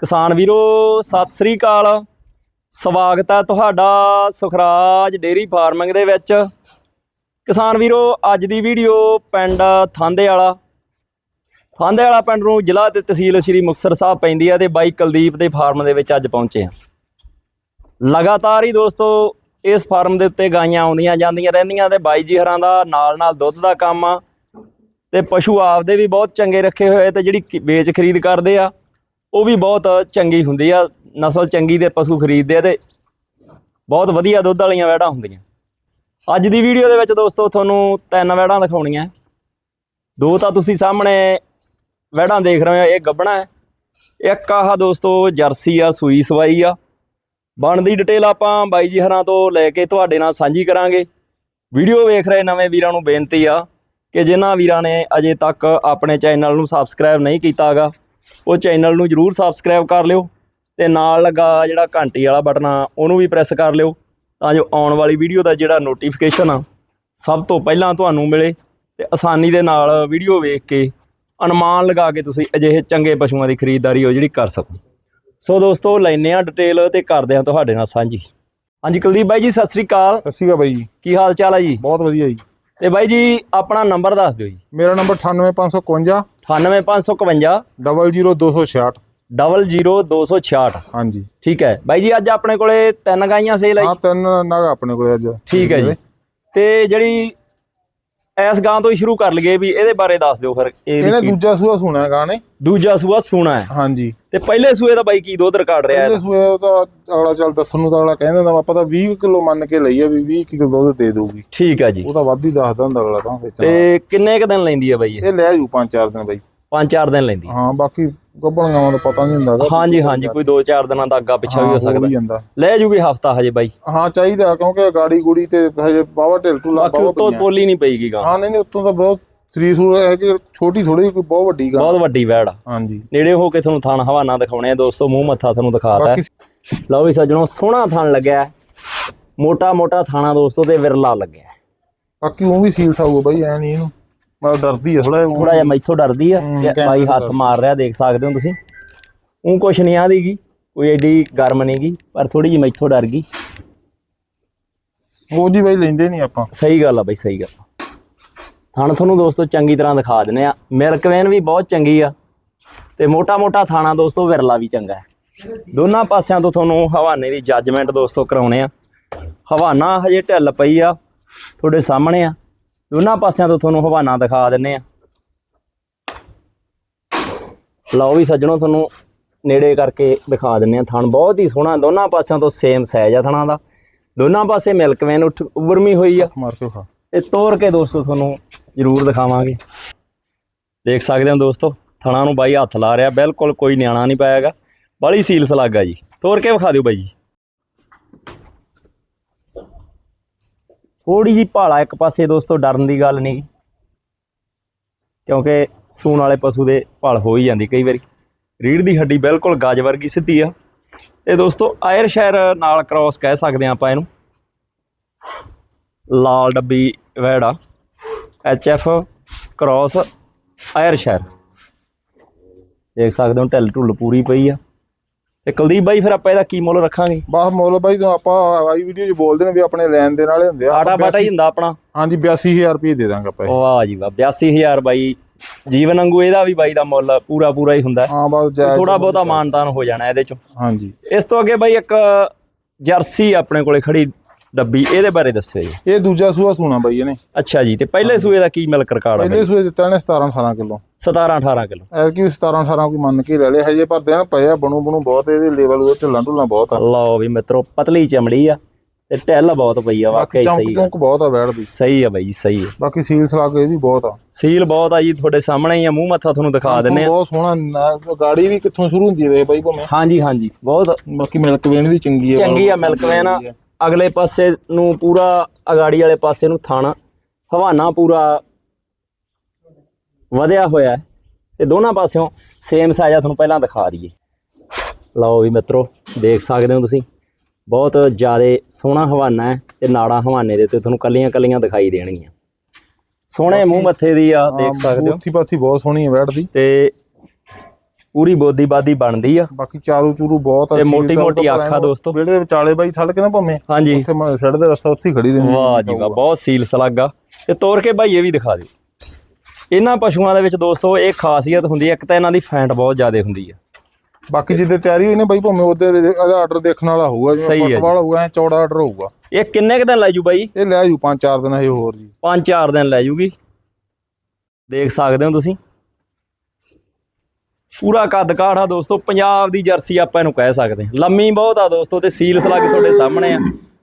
ਕਿਸਾਨ ਵੀਰੋ, ਸਤਿ ਸ੍ਰੀ ਅਕਾਲ। ਸਵਾਗਤ ਹੈ ਤੁਹਾਡਾ ਸੁਖਰਾਜ ਡੇਰੀ ਫਾਰਮਿੰਗ ਦੇ ਵਿੱਚ। ਕਿਸਾਨ ਵੀਰੋ, ਅੱਜ ਦੀ ਵੀਡੀਓ ਪਿੰਡ ਥਾਂਦੇ ਵਾਲਾ ਥਾਂਦੇ ਵਾਲਾ ਪਿੰਡ ਨੂੰ ਜ਼ਿਲ੍ਹਾ ਤੇ ਤਹਿਸੀਲ ਸ੍ਰੀ ਮੁਕਤਸਰ ਸਾਹਿਬ ਪੈਂਦੀ ਹੈ ਤੇ ਬਾਈ ਕੁਲਦੀਪ ਦੇ ਫਾਰਮ ਦੇ ਵਿੱਚ ਅੱਜ ਪਹੁੰਚੇ ਹਾਂ ਲਗਾਤਾਰ ਹੀ ਦੋਸਤੋ, ਇਸ ਫਾਰਮ ਦੇ ਉੱਤੇ ਗਾਈਆਂ ਆਉਂਦੀਆਂ ਜਾਂਦੀਆਂ ਰਹਿੰਦੀਆਂ ਤੇ ਬਾਈ ਜੀ ਹਰਾਂ ਦਾ ਨਾਲ ਨਾਲ ਦੁੱਧ ਦਾ ਕੰਮ ਆ ਤੇ ਪਸ਼ੂ ਆਪਦੇ ਵੀ ਬਹੁਤ ਚੰਗੇ ਰੱਖੇ ਹੋਏ ਤੇ ਜਿਹੜੀ ਵੇਚ ਖਰੀਦ ਕਰਦੇ ਆ। ਉਹ ਵੀ ਬਹੁਤ ਚੰਗੀ ਹੁੰਦੀ ਆ, ਨਸਲ ਚੰਗੀ ਦੇ ਪਸ਼ੂ ਖਰੀਦਦੇ ਆ ਤੇ ਬਹੁਤ ਵਧੀਆ ਦੁੱਧ ਵਾਲੀਆਂ ਵੈੜਾਂ ਹੁੰਦੀਆਂ। ਅੱਜ ਦੀ ਵੀਡੀਓ ਦੇ ਵਿੱਚ ਦੋਸਤੋ ਤੁਹਾਨੂੰ ਤਿੰਨ ਵੈੜਾਂ ਦਿਖਾਉਣੀਆਂ। ਦੋ ਤਾਂ ਤੁਸੀਂ ਸਾਹਮਣੇ ਵੈੜਾਂ ਦੇਖ ਰਹੇ ਹੋ, ਇਹ ਗੱਬਣਾ ਹੈ। ਇੱਕ ਆਹ ਦੋਸਤੋ ਜਰਸੀ ਆ, ਸੂਈ ਸਵਾਈ ਆ। ਬਣਦੀ ਡਿਟੇਲ ਆਪਾਂ ਬਾਈ ਜੀ ਹਰਾਂ ਤੋਂ ਲੈ ਕੇ ਤੁਹਾਡੇ ਨਾਲ ਸਾਂਝੀ ਕਰਾਂਗੇ। ਵੀਡੀਓ ਵੇਖ ਰਹੇ ਨਵੇਂ ਵੀਰਾਂ ਨੂੰ ਬੇਨਤੀ ਆ ਕਿ ਜਿਨ੍ਹਾਂ ਵੀਰਾਂ ਨੇ ਅਜੇ ਤੱਕ ਆਪਣੇ ਚੈਨਲ ਨੂੰ ਸਬਸਕ੍ਰਾਈਬ ਨਹੀਂ ਕੀਤਾਗਾ ਉਹ ਚੈਨਲ ਨੂੰ ਜਰੂਰ ਸਬਸਕ੍ਰਾਈਬ ਕਰ ਲਿਓ ਤੇ ਨਾਲ ਲੱਗਾ ਜਿਹੜਾ ਘੰਟੀ ਵਾਲਾ ਬਟਨ ਆ ਉਹਨੂੰ ਵੀ ਪ੍ਰੈਸ ਕਰ ਲਿਓ ਤਾਂ ਜੋ ਆਉਣ ਵਾਲੀ ਵੀਡੀਓ ਦਾ ਜਿਹੜਾ ਨੋਟੀਫਿਕੇਸ਼ਨ ਆ ਸਭ ਤੋਂ ਪਹਿਲਾਂ ਤੁਹਾਨੂੰ ਮਿਲੇ ਤੇ ਆਸਾਨੀ ਦੇ ਨਾਲ ਵੀਡੀਓ ਵੇਖ ਕੇ ਅਨੁਮਾਨ ਲਗਾ ਕੇ ਤੁਸੀਂ ਅਜਿਹੇ ਚੰਗੇ ਪਸ਼ੂਆਂ ਦੀ ਖਰੀਦਦਾਰੀ ਉਹ ਜਿਹੜੀ ਕਰ ਸਕੋ। ਸੋ ਦੋਸਤੋ ਲੈਨੇ ਆ ਡਿਟੇਲ ਤੇ ਕਰਦੇ ਆ ਤੁਹਾਡੇ ਨਾਲ ਸਾਂਝੀ। ਹਾਂਜੀ ਕੁਲਦੀਪ ਬਾਈ ਜੀ ਸਤਿ ਸ੍ਰੀ ਅਕਾਲ। ਸਤਿ ਸ਼੍ਰੀ ਅਕਾਲ ਬਾਈ ਜੀ। ਕੀ ਹਾਲ ਚਾਲ ਹੈ ਜੀ? ਬਹੁਤ ਵਧੀਆ ਜੀ। ਤੇ ਬਾਈ ਜੀ ਆਪਣਾ ਨੰਬਰ ਦੱਸ ਦਿਓ ਜੀ। ਮੇਰਾ ਨੰਬਰ 98551 98551 00266 00266 ਹਾਂਜੀ। ਠੀਕ ਹੈ। ਬਾਈ ਜੀ ਅੱਜ ਆਪਣੇ ਕੋਲੇ ਤਿੰਨ ਗਾਈਆਂ ਸੇਲ ਹੈ ਹਾਂ ਤਿੰਨ ਨਗ ਆਪਣੇ ਕੋਲੇ ਅੱਜ। ਠੀਕ ਹੈ ਜੀ। ਤੇ ਜਿਹੜੀ ਐਸ ਗਾਂ ਤੋਂ ਹੀ ਸ਼ੁਰੂ ਕਰ ਲਈਏ ਵੀ ਇਹਦੇ ਬਾਰੇ ਦੱਸ ਦਿਓ ਫਿਰ ਇਹ ਇਹਨੇ ਦੂਜਾ ਸੂਆ ਸੁਣਾ ਗਾਣੇ ਦੂਜਾ ਸੂਆ ਸੂਣਾ ਹੈ। ਹਾਂਜੀ। ਤੇ ਪਹਿਲੇ ਸੂਏ ਦਾ ਬਾਈ ਕੀ ਦੁੱਧ ਰਿਕਾਰਡ ਰਿਹਾ ਪਹਿਲੇ ਇਹਦਾ? ਸੂਏ ਤਾਂ ਅਗਲਾ ਚੱਲ ਦੱਸਣ ਨੂੰ ਤਾਂ ਅਗਲਾ ਕਹਿੰਦਾ ਹੁੰਦਾ ਆਪਾਂ ਤਾਂ 20 ਕਿਲੋ ਮੰਨ ਕੇ ਲਈ ਆ ਵੀ 20 ਕਿਲੋ ਦੁੱਧ ਦੇ ਦਊਗੀ। ਠੀਕ ਹੈ ਜੀ। ਉਹ ਤਾਂ ਵੱਧ ਹੀ ਦੱਸਦਾ ਹੁੰਦਾ ਅਗਲਾ ਤਾਂ ਤੇ ਕਿੰਨੇ ਕ ਦਿਨ ਲੈਂਦੀ ਹੈ ਬਾਈ ਇਹ? ਲੈ ਜੂ ਪੰਜ ਚਾਰ ਦਿਨ ਬਾਈ। ਪੰਜ ਚਾਰ ਦਿਨ ਲੈਂਦੀ। ਹੈ। ਹਾਂ ਬਾਕੀ ਗੱਬਣ ਗਾਵਾਂ ਦਾ ਪਤਾ ਨਹੀਂ ਹੁੰਦਾ ਗਾ। ਹਾਂਜੀ ਹਾਂਜੀ ਕੋਈ 2-4 ਦਿਨਾਂ ਦਾ ਅੱਗਾ ਪਿੱਛਾ ਵੀ ਹਾਂ, ਹੋ ਸਕਦਾ। ਜਾਂਦਾ। ਲੈ ਜੂਗੀ ਹਫਤਾ ਹਜੇ ਬਾਈ। ਹਾਂ ਚਾਹੀਦਾ ਕਿਉਂਕਿ ਗਾੜੀ ਗੁੜੀ ਤੇ ਹਜੇ ਬਾਵਾ ਢਿਲ ਢੁਲਾ ਬਾਕੀ ਬਾਵਾ ਉੱਤੋਂ ਪਈਆਂ। ਪੋਲੀ ਨਹੀਂ ਪਈਗੀ ਗਾਂ ਹਾਂ ਨਹੀਂ ਨਹੀਂ ਉੱਤੋਂ ਤਾਂ ਬਹੁਤ ਸਰੀਰ ਸੂਰ ਹੈ ਕਿ ਛੋਟੀ ਥੋੜੀ ਕੋਈ ਬਹੁਤ ਵੱਡੀ ਗਾ ਬਹੁਤ ਵੱਡੀ ਵੈੜ ਆ। ਹਾਂਜੀ। ਨੇੜੇ ਹੋ ਕੇ ਤੁਹਾਨੂੰ ਥਣ ਹਵਾਨਾ ਦਿਖਾਉਣੇ ਆ ਦੋਸਤੋ ਮੂੰਹ ਮੱਥਾ ਤੁਹਾਨੂੰ ਦਿਖਾਤਾ ਲਓ ਵੀ ਸੱਜਣੋ ਸੋਹਣਾ ਥਣ ਲੱਗਿਆ। ਮੋਟਾ ਮੋਟਾ ਥਾਣਾ ਦੋਸਤੋ ਤੇ ਵਿਰਲਾ ਲੱਗਿਆ। ਬਾਕੀ ਉਹ ਵੀ ਸੀਲ ਸਾਊਗਾ ਬਾਈ ਐ ਨਹੀਂ ਇਹਨੂੰ। ਮੈਂ ਡਰਦੀ ਆ ਥੋੜਾ ਥੋੜਾ ਜਿਹਾ ਮੈਥੋਂ ਡਰਦੀ ਆ। ਹੂੰ, ਤੇ ਕਹਿਣ ਬਾਈ ਤੋਂ ਹੱਥ ਮਾਰ ਰਿਹਾ ਦੇਖ ਸਕਦੇ ਹੋ ਤੁਸੀਂ। ਉਹ ਕੁਛ ਨਹੀਂ ਆਦੀਗੀ ਕੋਈ ਐਡੀ ਗਰਮ ਨਹੀਂਗੀ ਪਰ ਥੋੜੀ ਜਿਹੀ ਮੈਥੋਂ ਡਰ ਗਈ। ਉਹ ਜੀ ਬਾਈ ਲੈਂਦੇ ਨਹੀਂ ਆਪਾਂ। ਸਹੀ ਗੱਲ ਆ ਬਈ ਸਹੀ ਗੱਲ ਥਣ ਤੁਹਾਨੂੰ ਦੋਸਤੋ ਚੰਗੀ ਤਰ੍ਹਾਂ ਦਿਖਾ ਦਿੰਨੇ ਆ। ਮਿਲਕ ਵੇਨ ਵੀ ਬਹੁਤ ਚੰਗੀ ਆ। ਤੇ ਮੋਟਾ ਮੋਟਾ ਥਾਣਾ ਦੋਸਤੋ ਵਿਰਲਾ ਵੀ ਚੰਗਾ ਹੈ। ਦੋਨਾਂ ਪਾਸਿਆਂ ਤੋਂ ਤੁਹਾਨੂੰ ਹਵਾਨੇ ਦੀ ਜੱਜਮੈਂਟ ਦੋਸਤੋ ਕਰਾਉਣੇ ਆ। ਹਵਾਨਾ ਹਜੇ ਢਿੱਲ ਪਈ ਆ ਤੁਹਾਡੇ ਸਾਹਮਣੇ ਆ। ਦੋਨਾਂ ਪਾਸਿਆਂ ਤੋਂ ਤੁਹਾਨੂੰ ਹਵਾਨਾ ਦਿਖਾ ਦਿੰਨੇ ਆ। ਲਓ ਵੀ ਸੱਜਣੋ ਤੁਹਾਨੂੰ ਨੇੜੇ ਕਰਕੇ ਦਿਖਾ ਦਿੰਨੇ ਆ ਥਣ। ਬਹੁਤ ਹੀ ਸੋਹਣਾ ਦੋਨਾਂ ਪਾਸਿਆਂ ਤੋਂ ਸੇਮ ਸਾਈਜ਼ ਆ ਥਣਾ ਦਾ। ਦੋਨਾਂ ਪਾਸੇ ਮਿਲਕ ਵੇਨ ਉੱਠ ਉਬਰਮੀ ਹੋਈ ਆ। ਮਾਰ ਕੇ ਖਾ ਇਹ ਤੋੜ ਕੇ ਦੋਸਤੋ ਤੁਹਾਨੂੰ ਜ਼ਰੂਰ ਦਿਖਾਵਾਂਗੇ। ਦੇਖ ਸਕਦੇ ਹੋ ਦੋਸਤੋ ਥਣਾ ਨੂੰ ਬਾਈ ਹੱਥ ਲਾ ਰਿਹਾ। ਬਿਲਕੁਲ ਕੋਈ ਨਿਆਣਾ ਨਹੀਂ ਪਾਇਆਗਾ। ਬੜੀ ਸੀਲ ਸਲਾਗਾ ਜੀ। ਤੋੜ ਕੇ ਵਿਖਾ ਦਿਓ ਬਾਈ ਜੀ। ਥੋੜੀ ਜੀ ਭਾਲਾ ਇੱਕ ਪਾਸੇ ਦੋਸਤੋ, ਡਰਨ ਦੀ ਗੱਲ ਨਹੀਂ। ਕਿਉਂਕਿ ਸੂਣ ਵਾਲੇ ਪਸ਼ੂ ਦੇ ਭਾਲ ਹੋ ਹੀ ਜਾਂਦੀ ਕਈ ਵਾਰੀ। ਰੀੜ ਦੀ ਹੱਡੀ ਬਿਲਕੁਲ ਗਾਜ ਵਰਗੀ ਸਿੱਧੀ ਆ। ਤੇ ਦੋਸਤੋ, ਆਇਰ ਸ਼ਹਿਰ ਨਾਲ ਕ੍ਰਾਸ ਕਹਿ ਸਕਦੇ ਆ ਆਪਾਂ ਇਹਨੂੰ। ਲਾਲ ਡੱਬੀ ਵੈੜਾ ਐਚ ਐਫ ਕ੍ਰਾਸ ਆਇਰ ਸ਼ਹਿਰ ਦੇਖ ਸਕਦੇ ਹੋ ਢਿੱਲ ਢੁੱਲ ਪੂਰੀ ਪਈ ਆ। ਤੇ ਕੁਲਦੀਪ ਬਾਈ ਫਿਰ ਆਪਾਂ ਇਹਦਾ ਕੀ ਮੁੱਲ ਰੱਖਾਂਗੇ? ਬਸ ਮੁੱਲ ਬਾਈ ਤੋਂ ਆਪਾਂ ਆਈ ਵੀਡੀਓ 'ਚ ਬੋਲਦੇ ਨੇ ਵੀ ਆਪਣੇ ਲੈਣ ਦੇ ਨਾਲੇ ਹੁੰਦੇ ਆ ਆਟਾ ਬਾਟਾ ਹੀ ਹੁੰਦਾ ਆਪਣਾ। ਹਾਂਜੀ 82000 ਰੁਪਏ ਦੇ ਦਾਂਗੇ ਆਪਾਂ। ਵਾਹ ਜੀ ਵਾਹ 82000 ਬਾਈ। ਜੀਵਨ ਵਾਂਗੂ ਇਹਦਾ ਵੀ ਬਾਈ ਦਾ ਮੁੱਲ ਪੂਰਾ ਪੂਰਾ ਹੀ ਹੁੰਦਾ। ਹਾਂ ਬਸ ਥੋੜਾ ਬਹੁਤਾ ਮਾਨਤਾਨ ਹੋ ਜਾਣਾ ਇਹਦੇ ਚੋਂ। ਹਾਂਜੀ। ਇਸ ਤੋਂ ਅੱਗੇ ਬਾਈ ਇੱਕ ਜਰਸੀ ਆਪਣੇ ਕੋਲੇ ਖੜੀ ਡੱਬੀ ਇਹਦੇ ਬਾਰੇ ਦੱਸਿਓ ਜੀ। ਇਹ ਦੂਜਾ ਸੂਆ ਸੂਣਾ ਬਾਈ ਇਹਨੇ। ਅੱਛਾ ਜੀ ਤੇ ਪਹਿਲੇ ਸੂਏ ਦਾ ਕੀ ਮਿਲਕ ਰਿਕਾਰਡ ਪਹਿਲੇ ਹੈ ਸੂਏ ਦਿੱਤਾ ਇਹਨੇ 17 18 ਕਿਲੋ। 17 18 ਕਿਲੋ। ਐਤਕੀ 17 18 ਕੋਈ ਮੰਨ ਕੇ ਲੈ ਲਿਆ ਹਜੇ ਪਰ ਦਿਨ ਪਏ ਆ ਬਣੂ ਬਣੂ ਬਹੁਤ ਇਹਦੇ ਲੈਵਲ ਉਹ ਢਿੱਲਾਂ ਢੁੱਲਾਂ ਬਹੁਤ ਆ। ਲਓ ਵੀ ਮਿੱਤਰੋ ਪਤਲੀ ਚਮੜੀ ਆ ਤੇ ਟੈਲ ਬਹੁਤ ਪਈ ਆ ਵਾਕਈ ਚੌਂਕ ਸਹੀ ਆ। ਚੌਂਕ ਬਹੁਤ ਆ ਬੈਠਦੀ ਸਹੀ ਆ ਬਾਈ ਜੀ, ਸਹੀ ਆ। ਬਾਕੀ ਸੀਲ ਸਲਾਗ ਇਹ ਵੀ ਬਹੁਤ ਆ। ਸੀਲ ਬਹੁਤ ਆ ਜੀ ਤੁਹਾਡੇ ਸਾਹਮਣੇ ਹੀ ਆ ਮੂੰਹ ਮੱਥਾ ਤੁਹਾਨੂੰ ਦਿਖਾ ਦਿੰਨੇ ਆ। ਬਹੁਤ ਸੋਹਣਾ ਗਾੜੀ ਵੀ ਕਿੱਥੋਂ ਸ਼ੁਰੂ ਹੁੰਦੀ ਹੈ ਬਾਈ ਭਾਵੇਂ। ਹਾਂਜੀ ਹਾਂਜੀ ਬਹੁਤ ਬਾਕੀ ਮਿਲਕ ਵੇਨ ਵੀ ਚੰਗੀ ਹੈ ਚੰਗੀ ਆ ਮਿਲਕ ਵੇਨ ਅਗਲੇ ਪਾਸੇ ਨੂੰ ਪੂਰਾ ਅਗਾੜੀ ਵਾਲੇ ਪਾਸੇ ਨੂੰ ਥਣ ਹਵਾਨਾ ਪੂਰਾ ਵਧਿਆ ਹੋਇਆ ਹੈ। ਤੇ ਦੋਨਾਂ ਪਾਸਿਓਂ ਸੇਮ ਸਾਈਜ਼ ਆ ਤੁਹਾਨੂੰ ਪਹਿਲਾਂ ਦਿਖਾ ਦਈਏ। ਲਓ ਵੀ ਮਿੱਤਰੋ ਦੇਖ ਸਕਦੇ ਹੋ ਤੁਸੀਂ ਬਹੁਤ ਜ਼ਿਆਦਾ ਸੋਹਣਾ ਹਵਾਨਾ ਹੈ ਤੇ ਨਾੜਾ ਹਵਾਨੇ ਦੇ ਤੇ ਤੁਹਾਨੂੰ ਕੱਲੀਆਂ ਕੱਲੀਆਂ ਦਿਖਾਈ ਦੇਣਗੀਆਂ। ਸੋਹਣੇ ਮੂੰਹ ਮੱਥੇ ਦੀ ਆ ਦੇਖ ਸਕਦੇ ਹੋ। ਉੱਥੀ ਪਾਥੀ ਬਹੁਤ ਸੋਹਣੀ ਹੈ ਬੈਠਦੀ ਤੇ ਪੂਰੀ ਬੋਦੀ ਬਾਦੀ ਬਣਦੀ ਆ। ਬਾਕੀ ਚਾਰੂ ਚੂਰੂ ਬਹੁਤ ਆ ਤੇ ਮੋਟੀ- ਮੋਟੀ ਤਾਂ ਅੱਖ ਆ ਐਨ ਦੋਸਤੋ। ਵਿਹੜੇ ਦੇ ਵਿਚਾਲੇ ਬਾਈ ਥੱਲ ਕੇ ਨਾ ਭਵੇਂ ਹਾਂਜੀ। ਉੱਥੇ ਮੈਂ ਛੱਡਦੇ ਰਸਤਾ ਉੱਥੇ ਖੜੀ ਰਹਿੰਦੀ ਵਾਹ ਜੀ ਵਾਹ ਬਹੁਤ ਸੀਲ ਸਲਾਗਾ ਤੇ ਤੋਰ ਕੇ ਭਾਈ ਇਹ ਵੀ ਦਿਖਾ ਦਿਓ। ਇਹਨਾਂ ਪਸ਼ੂਆਂ ਦੇ ਵਿੱਚ ਦੋਸਤੋ ਇਹ ਖਾਸੀਅਤ ਹੁੰਦੀ ਹੈ ਇੱਕ ਤਾਂ ਇਹਨਾਂ ਦੀ ਫੈਂਟ ਬਹੁਤ ਜ਼ਿਆਦਾ ਹੁੰਦੀ ਆ। ਬਾਕੀ ਜਿੱਦੇ ਤਿਆਰੀ ਹੋਈ ਨਾ ਬਾਈ ਭਵੇਂ ਉਹਦੇ ਇਹਦਾ ਆਰਡਰ ਦੇਖਣ ਵਾਲਾ ਹੋਊਗਾ ਜਿਵੇਂ ਜੀ। ਫੁੱਟਬਾਲ ਹੋਊਗਾ ਐ ਚੌੜਾ ਆਰਡਰ ਹੋਊਗਾ। ਇਹ ਕਿੰਨੇ ਕੁ ਦਿਨ ਲੈ ਜੂ ਬਾਈ? ਇਹ ਲੈ ਜੂ ਪੰਜ ਚਾਰ ਦਿਨ ਇਹ ਹੋਰ ਜੀ। ਪੰਜ ਚਾਰ ਦਿਨ ਲੈ ਜੂਗੀ। ਦੇਖ ਸਕਦੇ ਹੋ ਤੁਸੀਂ। ਪੂਰਾ ਕੱਦ ਕਾਠਾ ਦੋਸਤੋ ਪੰਜਾਬ ਦੀ ਜਰਸੀ ਆਪਾਂ ਇਹਨੂੰ ਕਹਿ ਸਕਦੇ ਹਾਂ। ਲੰਮੀ ਬਹੁਤ ਆ ਦੋਸਤੋ ਤੇ ਸੀਲ ਸਲੱਗ ਤੁਹਾਡੇ ਸਾਹਮਣੇ ਆ।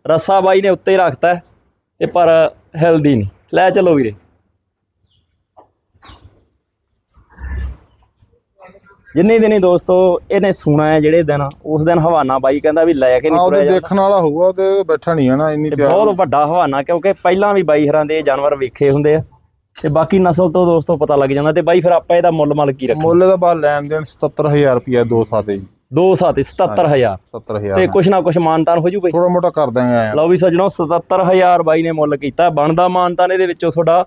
ਰੱਸਾ ਬਾਈ ਨੇ ਉੱਤੇ ਰੱਖਤਾ ਤੇ ਪਰ ਹਿਲਦੀ ਨਹੀਂ। ਲੈ ਚੱਲੋ ਵੀਰੇ। ਜਿੰਨੇ ਦਿਨੀ ਦੋਸਤੋ ਇਹਨੇ ਸੁਣਾ ਹੈ ਜਿਹੜੇ ਦਿਨ ਉਸ ਦਿਨ ਹਵਾਨਾ ਬਾਈ ਕਹਿੰਦਾ ਵੀ ਲੈ ਕੇ ਨਹੀਂ ਤੁਰਿਆ ਜਾਂਦਾ ਦੇਖਣ ਵਾਲਾ ਹੋਊਗਾ ਉਹਦੇ ਬੈਠਾ ਨਹੀਂ ਹੈ ਨਾ ਇੰਨੀ ਤੇ ਤਿਆਰ ਬਹੁਤ ਵੱਡਾ ਹਵਾਨਾ ਕਿਉਂਕਿ ਪਹਿਲਾਂ ਵੀ ਬਾਈ ਹਰਾਂ ਦੇ ਜਾਨਵਰ ਵੇਖੇ ਹੁੰਦੇ ਆ। ਤੇ ਬਾਕੀ ਨਸਲ ਤੋਂ ਦੋਸਤੋ ਪਤਾ ਲੱਗ ਜਾਂਦਾ ਤੇ ਬਾਈ ਫਿਰ ਆਪਾਂ ਇਹਦਾ ਮੁੱਲ ਮਲ ਕੀ ਰੱਖਾਂ ਮੁੱਲ ਦਾ ਬਾਅਦ ਲੈਣ ਦੇਣ 77000 ਰੁਪਿਆ ਦੋ ਸਾਤੇ ਜੀ। ਦੋ ਸਾਥੀ 77000 77000 ਤੇ ਕੁਛ ਨਾ ਕੁਛ ਮਾਨਤਾਨ ਹੋ ਜੂ ਬਈ। ਥੋੜਾ ਮੋਟਾ ਕਰ ਦਾਂਗੇ ਲਓ ਵੀ ਸੱਜਣੋ 77000 ਬਾਈ ਨੇ ਮੁੱਲ ਕੀਤਾ। ਬਣਦਾ ਮਾਨਤਾਨ ਇਹਦੇ ਵਿੱਚੋਂ ਤੁਹਾਡਾ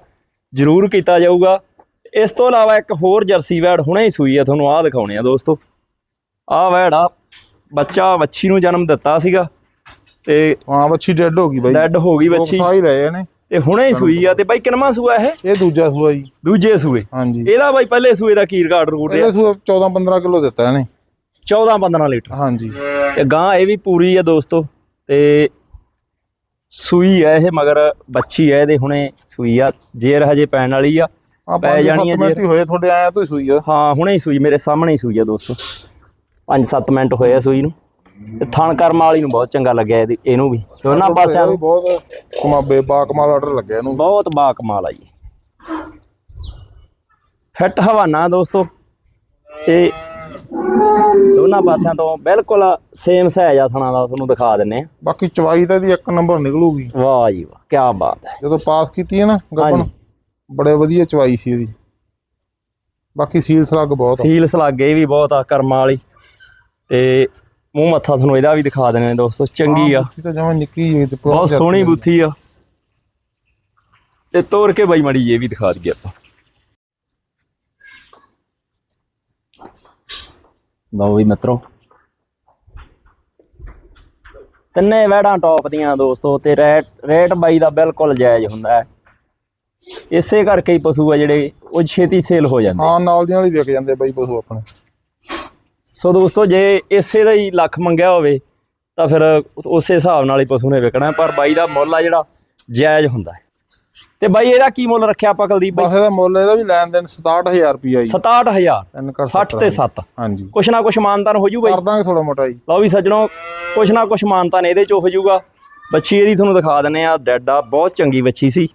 ਜ਼ਰੂਰ ਕੀਤਾ ਜਾਊਗਾ। ਇਸ ਤੋਂ ਇਲਾਵਾ ਇੱਕ ਹੋਰ ਜਰਸੀ ਵੈੜ ਹੁਣੇ ਹੀ ਸੂਈ ਆ ਤੁਹਾਨੂੰ ਆਹ ਦਿਖਾਉਣੇ ਆ ਦੋਸਤੋ। ਆਹ ਵੈੜ ਆ ਬੱਚਾ ਵੱਛੀ ਨੂੰ ਜਨਮ ਦਿੱਤਾ ਸੀਗਾ। ਤੇ ਹਾਂ ਬੱਚੀ ਡੈੱਡ ਹੋ ਗਈ ਬਾਈ। ਡੈਡ ਹੋ ਗਈ ਵੱਛੀ। ਸਾਹ ਹੀ ਲਏ ਨੇ। ਤੇ ਹੁਣੇ ਹੀ ਸੂਈ ਆ ਤੇ ਬਾਈ ਕਿੰਨਵਾਂ ਸੂਆ ਇਹ? ਇਹ ਦੂਜਾ ਸੂਆ ਜੀ। ਦੂਜੇ ਸੂਏ। ਹਾਂਜੀ। ਇਹਦਾ ਬਾਈ ਪਹਿਲੇ ਸੂਏ ਦਾ ਕੀ ਰਿਕਾਰਡ ਰੂਟ ਇਹਦੇ ਸੂਆ 14 15 ਕਿਲੋ ਦਿੱਤਾ ਇਹਨੇ। 14 15 ਲੀਟਰ। ਹਾਂਜੀ। ਤੇ ਗਾਂ ਇਹ ਵੀ ਪੂਰੀ ਆ ਦੋਸਤੋ। ਤੇ ਸੂਈ ਆ ਇਹ ਮਗਰ ਬੱਚੀ ਆ ਇਹਦੇ ਹੁਣੇ ਸੂਈ ਆ। ਜੇਰ ਹਜੇ ਪੈਣ ਵਾਲੀ ਆ। ਆ ਪੈ ਜਾਣੀ ਹੈ ਹੀ ਹੋਏ ਤੁਹਾਡੇ ਆਇਆ ਤੋਂ ਹੀ ਸੂਈ ਆ। ਹਾਂ ਹੁਣੇ ਹੀ ਸੂਈ ਮੇਰੇ ਸਾਹਮਣੇ ਹੀ ਸੂਈ ਆ ਦੋਸਤੋ। 5-7 ਮਿੰਟ ਹੋਏ ਆ ਸੂਈ ਨੂੰ। ਤੇ ਥਣ ਕਰਮ ਵਾਲੀ ਨੂੰ ਬਹੁਤ ਚੰਗਾ ਲੱਗਿਆ ਇਹਦੀ ਇਹਨੂੰ ਵੀ। ਦੋਨਾਂ ਪਾਸਿਆਂ ਇਹ ਵੀ ਨੂੰ ਬਹੁਤ ਕਮਾਬੇ ਬਾ ਕਮਾਲ ਆਰਡਰ ਲੱਗਿਆ ਇਹਨੂੰ ਬਹੁਤ ਬਾ ਕਮਾਲ ਆ ਜੀ। ਫਿੱਟ ਹਵਾਨਾ ਦੋਸਤੋ। ਤੇ ਦੋਨਾਂ ਪਾਸਿਆਂ ਤੋਂ ਬਿਲਕੁਲ ਸੇਮ ਸਾਈਜ਼ ਆ ਥਣਾ ਦਾ ਤੁਹਾਨੂੰ ਦਿਖਾ ਦਿੰਨੇ ਆ। ਬਾਕੀ ਚਵਾਈ ਤਾਂ ਇਹਦੀ ਇੱਕ ਨੰਬਰ ਨਿਕਲੂਗੀ। ਵਾਹ ਜੀ ਵਾਹ ਕੀ ਬਾਤ ਹੈ। ਜਦੋਂ ਪਾਸ ਕੀਤੀ ਹੈ ਨਾ ਗੱਪਣ ਹਾਂਜੀ। ਬੜੇ ਵਧੀਆ ਚਵਾਈ ਸੀ ਇਹਦੀ। ਬਾਕੀ ਸੀਲ ਸਲੱਗ ਬਹੁਤ ਆ। ਸੀਲ ਸਲਾਗੇ ਵੀ ਬਹੁਤ ਆ ਕਰਮਾਂ ਵਾਲੀ। ਤੇ ਮੂੰਹ ਮੱਥਾ ਤੁਹਾਨੂੰ ਇਹਦਾ ਵੀ ਦਿਖਾ ਦਿੰਨੇ ਆ ਦੋਸਤੋ ਚੰਗੀ ਆ। ਬੁੱਥੀ ਤਾਂ ਜਮਾਂ ਨਿੱਕੀ ਜਿਹੀ ਤੇ ਬਹੁਤ ਸੋਹਣੀ ਬੁੱਥੀ ਆ। ਤੇ ਤੋੜ ਕੇ ਬਾਈ ਮੜੀ ਇਹ ਵੀ ਦਿਖਾ ਦਈਏ ਆਪਾਂ। ਲਓ ਵੀ ਮਿੱਤਰੋ। ਤਿੰਨੇ ਵੈੜਾਂ ਟੌਪ ਦੀਆਂ ਦੋਸਤੋ ਤੇ ਰੇਟ ਰੇਟ ਬਾਈ ਦਾ ਬਿਲਕੁਲ ਜਾਇਜ਼ ਹੁੰਦਾ ਹੈ। ਇਸੇ ਕਰਕੇ ਹੀ ਪਸ਼ੂ ਆ ਜਿਹੜੇ ਉਹ ਛੇਤੀ ਸੇਲ ਹੋ ਜਾਂਦੇ ਹਾਂ ਨਾਲ ਦੀਆਂ ਵਾਲੀ ਵਿਕ ਜਾਂਦੇ ਬਾਈ ਪਸ਼ੂ ਆਪਣੇ। ਸੋ ਦੋਸਤੋ ਜੇ ਇਸੇ ਦਾ ਹੀ ਲੱਖ ਮੰਗਿਆ ਹੋਵੇ ਤਾਂ ਫਿਰ ਉਸੇ ਹਿਸਾਬ ਨਾਲ ਹੀ ਪਸ਼ੂ ਨੇ ਵਿਕਣਾ ਪਰ ਬਾਈ ਦਾ ਮੁੱਲ ਆ ਜਿਹੜਾ ਜਾਇਜ਼ ਹੁੰਦਾ ਹੈ। ਤੇ ਬਾਈ ਇਹਦਾ ਕੀ ਮੁੱਲ ਰੱਖਿਆ ਆਪਾਂ ਕੁਲਦੀਪ ਬਾਈ? ਬਸ ਇਹਦਾ ਮੁੱਲ ਇਹਦਾ ਵੀ ਲੈਣ ਦੇਣ 67000 ਰੁਪਿਆ ਜੀ। 67000 ਤਿੰਨ ਕਰ 60 ਤੇ 7 ਹਾਂਜੀ। ਕੁਛ ਨਾ ਕੁਛ ਮਾਨਤਾਨ ਹੋ ਜੂ। ਬਾਈ ਕਰ ਦਾਂਗੇ ਥੋੜਾ ਮੋਟਾ ਜੀ। ਲਓ ਵੀ ਸੱਜਣੋ ਕੁਛ ਨਾ ਕੁਛ ਮਾਨਤਾਨ ਇਹਦੇ ਚ ਹੋ ਜੂਗਾ। ਬੱਚੀ ਇਹਦੀ ਤੁਹਾਨੂੰ ਦਿਖਾ ਦਿੰਨੇ ਆ ਡੈਡ ਆ ਬਹੁਤ ਚੰਗੀ ਬੱਚੀ ਸੀ।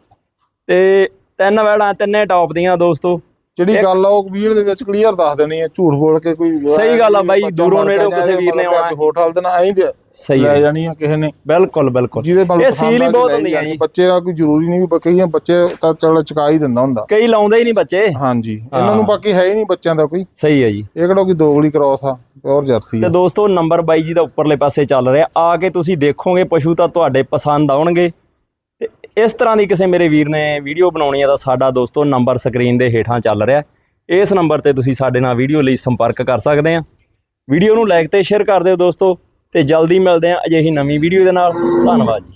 ਤੇ ਤਿੰਨ ਵੈੜਾਂ ਤਿੰਨੇ ਟੌਪ ਦੀਆਂ ਦੋਸਤੋ। ਜਿਹੜੀ ਗੱਲ ਆ ਉਹ ਵੀਰ ਦੇ ਵਿੱਚ ਕਲੀਅਰ ਦੱਸ ਦੇਣੀ ਹੈ ਝੂਠ ਬੋਲ ਕੇ ਕੋਈ ਸਹੀ ਗੱਲ ਆ ਬਾਈ, ਦੂਰੋਂ ਨੇੜੋਂ ਕਿਸੇ ਵੀਰ ਨੇ ਆਉਣਾ। ਹੋਟਲ ਦੇ ਨਾਲ ਐਂ ਦੇ ਸਹੀ ਲੈ ਹੈ ਜਾਣੀ ਆ ਕਿਸੇ ਨੇ। ਬਿਲਕੁਲ ਬਿਲਕੁਲ। ਜਿਹਦੇ ਮਤਲਬ ਇਹ ਸੀਲ ਹੀ ਬਹੁਤ ਹੁੰਦੀ ਜੀ। ਬੱਚੇ ਦਾ ਕੋਈ ਜ਼ਰੂਰੀ ਨਹੀਂ ਵੀ ਕਈਆਂ ਬੱਚੇ ਤਾਂ ਚਲ ਚੁਕਾ ਹੀ ਦਿੰਦਾ ਹੁੰਦਾ। ਕਈ ਲਾਉਂਦੇ ਹੀ ਨਹੀਂ ਬੱਚੇ। ਹਾਂਜੀ ਇਹਨਾਂ ਨੂੰ ਬਾਕੀ ਹੈ ਹੀ ਨਹੀਂ ਬੱਚਿਆਂ ਦਾ ਕੋਈ। ਸਹੀ ਹੈ ਜੀ। ਇਹ ਕਿਹੜਾ ਕੋਈ ਦੋਗਲੀ ਕ੍ਰਾਸ ਆ ਪਿਓਰ ਜਰਸੀ ਤੇ ਦੋਸਤੋ ਨੰਬਰ ਬਾਈ ਜੀ ਦਾ ਉੱਪਰਲੇ ਪਾਸੇ ਚੱਲ ਰਿਹਾ। ਆ ਕੇ ਤੁਸੀਂ ਦੇਖੋਗੇ ਪਸ਼ੂ ਤਾਂ ਤੁਹਾਡੇ ਪਸੰਦ ਆਉਣਗੇ। ਇਸ ਤਰ੍ਹਾਂ ਦੀ ਕਿਸੇ ਮੇਰੇ ਵੀਰ ਨੇ ਵੀਡੀਓ ਬਣਾਉਣੀ ਹੈ ਤਾਂ ਸਾਡਾ ਦੋਸਤੋ ਨੰਬਰ ਸਕਰੀਨ ਦੇ ਹੇਠਾਂ ਚੱਲ ਰਿਹਾ ਇਸ ਨੰਬਰ ਤੇ ਤੁਸੀਂ ਸਾਡੇ ਨਾਲ ਵੀਡੀਓ ਲਈ ਸੰਪਰਕ ਕਰ ਸਕਦੇ ਆ ਵੀਡੀਓ ਨੂੰ ਲਾਈਕ ਤੇ ਸ਼ੇਅਰ ਕਰ ਦਿਓ ਦੋਸਤੋ ਤੇ ਜਲਦੀ ਮਿਲਦੇ ਆ ਅਜਿਹੀ ਨਵੀਂ ਵੀਡੀਓ ਦੇ ਨਾਲ। ਧੰਨਵਾਦ ਜੀ।